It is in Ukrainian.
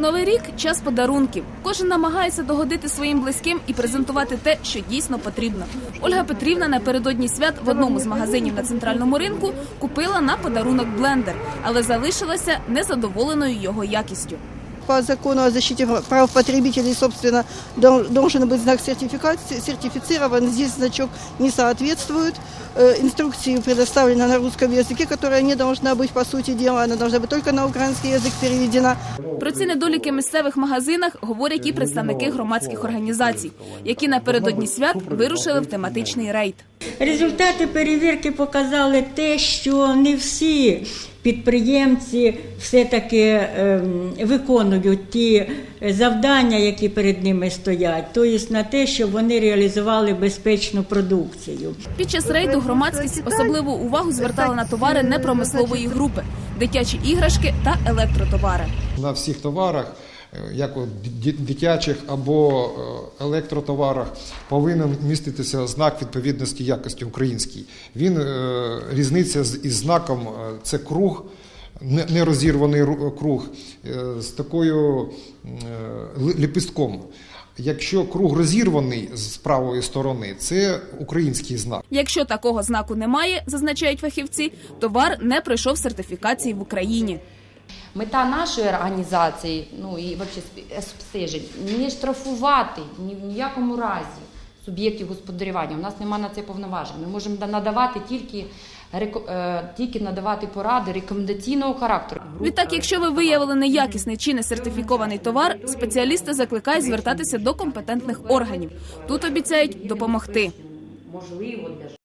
Новий рік час подарунків. Кожен намагається догодити своїм близьким і презентувати те, що дійсно потрібно. Ольга Петрівна напередодні свят в одному з магазинів на центральному ринку купила на подарунок блендер, але залишилася незадоволеною його якістю По закону о защите прав потребителей, собственно, дол- должен быть знак сертификат, сертифицирован. Здесь значок не соответствует. Э, Инструкции предоставлена на русском языке, которая не должна быть, по сути дела, она должна быть только на украинский язык переведена. Про ці недоліки місцевих магазинах говорять і представники громадських організацій, які напередодні свят вирушили в тематичний рейд. Результати перевірки показали те, що не всі підприємці все-таки ем, виконують ті завдання, які перед ними стоять, тобто на те, щоб вони реалізували безпечну продукцію. Під час рейду громадськість особливу увагу звертала на товари непромислової групи, дитячі іграшки та електротовари. на всіх товарах, е, як от ді- дитячих або е, електротоварах, повинен міститися знак відповідності якості український. Він е, різниця із знаком е, це круг. не- Нерозірваний круг е, з такою е, ліпістком. Якщо круг розірваний з правої сторони, це український знак. Якщо такого знаку немає, зазначають фахівці, товар не пройшов сертифікації в Україні. Мета нашої організації, ну і взагалі обстежень, не штрафувати ні в ніякому разі суб'єктів господарювання. У нас немає на це повноважень. Ми можемо надавати тільки, е, тільки надавати поради рекомендаційного характеру. Відтак, якщо ви виявили неякісний чи несертифікований товар, спеціалісти закликають звертатися до компетентних органів. Тут обіцяють допомогти. Можливо, для